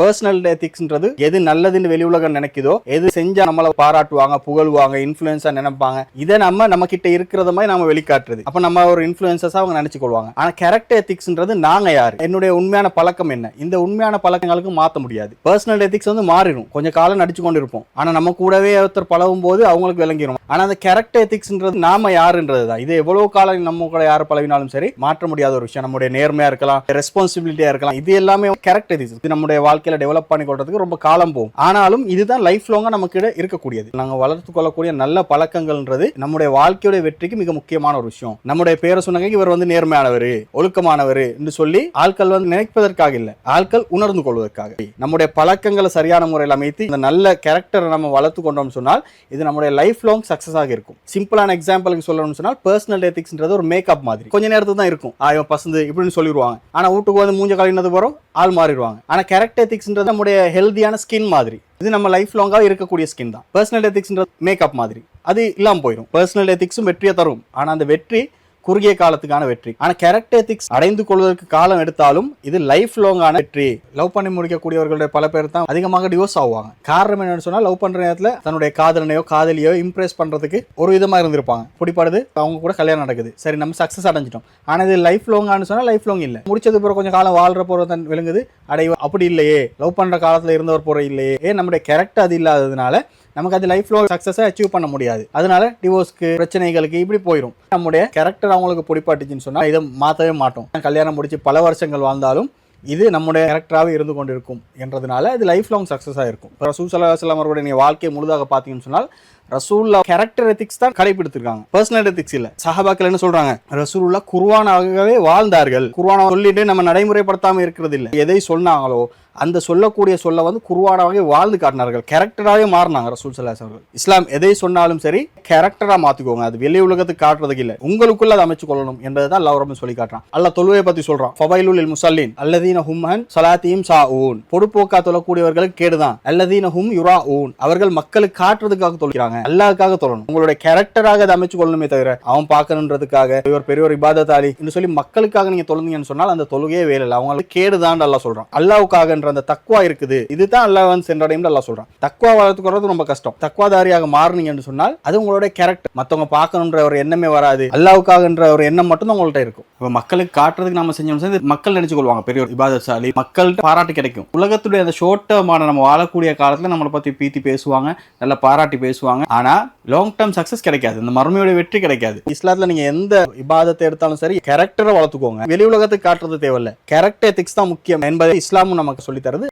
Personal எத்திக்ஸ்ன்றது எது நல்லதுன்னு வெளி உலகம் நினைக்குதோ எது செஞ்சா நம்மளை பாராட்டுவாங்க புகழ்வாங்க இன்ஃபுளுன்ஸா நினைப்பாங்க இதை நம்ம நம்ம கிட்ட இருக்கிறத மாதிரி நம்ம வெளிக்காட்டுறது. அப்ப நம்ம ஒரு இன்ஃபுளுசஸா அவங்க நினைச்சு கொள்வாங்க. ஆனா கேரக்டர் எத்திக்ஸ்ன்றது நாங்க யாரு? என்னுடைய உண்மையான பழக்கம் என்ன? இந்த உண்மையான பழக்கங்களுக்கு மாத்த முடியாது. பர்சனல் எத்திக்ஸ் வந்து மாறிடும். கொஞ்சம் காலம் நடிச்சு கொண்டு இருப்போம் ஆனா நம்ம கூடவே ஒருத்தர் பழகும் போது அவங்களுக்கு விளங்கிடும் ஆனா அந்த கேரக்டர் எத்திக்ஸ்ன்றது நாம யாருன்றது தான். இது எவ்வளவு காலம் நம்ம கூட யார் பழகினாலும் சரி மாற்ற முடியாத ஒரு விஷயம். நம்முடைய நேர்மையா இருக்கலாம் ரெஸ்பான்சிபிலிட்டியா இருக்கலாம். இது எல்லாமே கேரக்டர் எத்திக்ஸ் நம்முடைய வாழ்க்கை வாழ்க்கையில டெவலப் பண்ணி கொள்றதுக்கு ரொம்ப காலம் போகும். ஆனாலும் இதுதான் லைஃப் லாங்கா நமக்கு இருக்கக்கூடியது. நாங்க வளர்த்து கொள்ளக்கூடிய நல்ல பழக்கங்கள்ன்றது நம்முடைய வாழ்க்கையுடைய வெற்றிக்கு மிக முக்கியமான ஒரு விஷயம். நம்முடைய பேரை சொன்னாங்க இவர் வந்து நேர்மையானவர் ஒழுக்கமானவர் என்று சொல்லி ஆட்கள் வந்து நினைப்பதற்காக இல்ல ஆட்கள் உணர்ந்து கொள்வதற்காக. நம்முடைய பழக்கங்களை சரியான முறையில் அமைத்து இந்த நல்ல கேரக்டரை நம்ம வளர்த்து கொண்டோம்னு சொன்னால் இது நம்முடைய லைஃப் லாங் சக்சஸ் ஆக இருக்கும். சிம்பிளான எக்ஸாம்பிளுக்கு சொல்லணும்னு சொன்னால் பர்சனல் எத்திக்ஸ்ன்றது ஒரு மேக்கப் மாதிரி. கொஞ்ச நேரத்துக்கு தான் இருக்கும். ஆயோ பசந்து இப்படின்னு சொல்லிடுவாங்க ஆனால் வீட்டுக்கு வந்து மூஞ்ச கழினது வரும் ஆள் மாறிடுவாங்க. ஆனால் கேரக்டர் எத்திக்ஸ்ன்றது நம்முடைய ஹெல்தியான ஸ்கின் மாதிரி. இது நம்ம லைஃப் லாங்காக இருக்கக்கூடிய ஸ்கின் தான். பர்சனல் எத்திக்ஸ்ன்றது மேக்கப் மாதிரி. அது இல்லாமல் போயிடும் பர்சனல் எத்திக்ஸும் வெற்றியை தரும். ஆனால் அந்த வெற்றி குறுகிய காலத்துக்கான வெற்றி. ஆனால் கேரக்டர் திக்ஸ் அடைந்து கொள்வதற்கு காலம் எடுத்தாலும் இது லைஃப் லாங்கான வெற்றி. லவ் பண்ணி முடிக்கக்கூடியவர்களுடைய பல பேர் தான் அதிகமாக டிவோர்ஸ் ஆகுவாங்க. காரணம் என்னன்னு சொன்னால் லவ் பண்ணுற நேரத்தில் தன்னுடைய காதலனையோ காதலியோ இம்ப்ரெஸ் பண்ணுறதுக்கு ஒரு விதமாக இருந்திருப்பாங்க. பிடிப்படுது அவங்க கூட கல்யாணம் நடக்குது. சரி நம்ம சக்ஸஸ் அடைஞ்சிட்டோம். ஆனால் இது லைஃப் லாங்கானு சொன்னால் லைஃப் லாங் இல்லை. முடிச்சது பிறகு கொஞ்சம் காலம் வாழ்ற போகிற தன் விளங்குது அடைவ அப்படி இல்லையே. லவ் பண்ணுற காலத்தில் இருந்தவர் போகிற இல்லையே. ஏன்? நம்முடைய கேரக்டர் அது இல்லாததுனால நமக்கு அது லைஃப் லாங் சக்ஸஸை அச்சீவ் பண்ண முடியாது. அதனால டிவோர்ஸ்க்கு பிரச்சனைகளுக்கு இப்படி போயிடும் நம்முடைய கேரக்டர் அவங்களுக்கு பிடிப்பாட்டுச்சுன்னு சொன்னால் இதை மாற்றவே மாட்டோம். கல்யாணம் முடிச்சு பல வருஷங்கள் வாழ்ந்தாலும் இது நம்முடைய கேரக்டராகவே இருந்து கொண்டிருக்கும். என்றதுனால இது லைஃப் லாங் சக்ஸஸாக இருக்கும். இப்போ சூசலாசலம் அவருடைய நீ வாழ்க்கையை முழுதாக பார்த்தீங்கன்னு சொன்னால் ரசூல்லா கேரக்டர் எத்திக்ஸ் தான் கடைபிடித்திருக்காங்க பர்சனல் எத்திக்ஸ் இல்ல. சஹாபாக்கள் என்ன சொல்றாங்க? ரசூல்லா குர்வானாகவே வாழ்ந்தார்கள். குர்வானா சொல்லிட்டு நம்ம நடைமுறைப்படுத்தாம இருக்கிறது இல்லை எதை சொன்னாங்களோ அந்த சொல்லக்கூடிய சொல்ல வந்து குர்வானாவே வாழ்ந்து காட்டினார்கள். கேரக்டராகவே மாறினாங்க ரசூல் சல்லாஸ் அவர்கள் இஸ்லாம் எதை சொன்னாலும் சரி கேரக்டரா மாற்றிக்கோங்க அது வெளி உலகத்துக்கு காட்டுறதுக்கு இல்லை. உங்களுக்குள்ள அதை அமைச்சு கொள்ளணும் என்பதை தான் ரொம்ப சொல்லி காட்டுறான். அல்ல தொழுவை பத்தி சொல்றான். ஃபபைலுல் முசல்லின் அல்லதீன ஹும்மன் சலாத்தியும் சா ஊன் பொடுப்போக்கா தொழக்கூடியவர்களுக்கு கேடுதான். அல்லதீன ஹும் யுரா ஊன் அவர்கள் மக்களுக்கு காட்டுறதுக்காக தொழுகிறாங்க. அல்லாஹ்க்காக தொழணும் உங்களுடைய கேரக்டராக அதை அமைச்சு கொள்ளணுமே தவிர அவன் பார்க்கணுன்றதுக்காக இவர் பெரிய ஒரு இபாதத்தாளி என்று சொல்லி மக்களுக்காக நீங்க தொழுந்தீங்கன்னு சொன்னால் அந்த தொழுகையே வேலை இல்லை. அவங்களுக்கு கேடுதான் அல்லா சொல்றான். அல்லாவுக்காகன்ற அந்த தக்குவா இருக்குது. இதுதான் அல்லாஹ் சென்றடையும் அல்லா சொல்றான். தக்குவா வளர்த்துக்கிறது ரொம்ப கஷ்டம். தக்குவாதாரியாக மாறினீங்கன்னு சொன்னால் அது உங்களுடைய கேரக்டர் மத்தவங்க பார்க்கணுன்ற ஒரு எண்ணமே வராது. அல்லாவுக்காகன்ற ஒரு எண்ணம் மட்டும் தான் உங்கள்ட்ட இருக்கும். இப்போ மக்களுக்கு காட்டுறதுக்கு நம்ம செஞ்சோம் சேர்ந்து மக்கள் நினைச்சு கொள்வாங்க பெரிய ஒரு இபாதசாலி மக்கள்கிட்ட பாராட்டு கிடைக்கும். உலகத்துடைய அந்த ஷோர்ட் டேர்மான நம்ம வாழக்கூடிய காலத்துல நம்மளை பத்தி பீத்தி பேசுவாங்க நல்லா பாராட்டி பேசுவாங்க. ஆனா லாங் டேர்ம் சக்சஸ் கிடைக்காது. இந்த மறுமையோட வெற்றி கிடைக்காது. இஸ்லாத்துல நீங்க எந்த விபாதத்தை எடுத்தாலும் சரி கேரக்டரை வளர்த்துக்கோங்க. வெளி உலகத்துக்கு காட்டுறது தேவையில்ல. கேரக்டர் எத்திக்ஸ் தான் முக்கியம் என்பதை இஸ்லாமும் நமக்கு சொல்லித் தருது.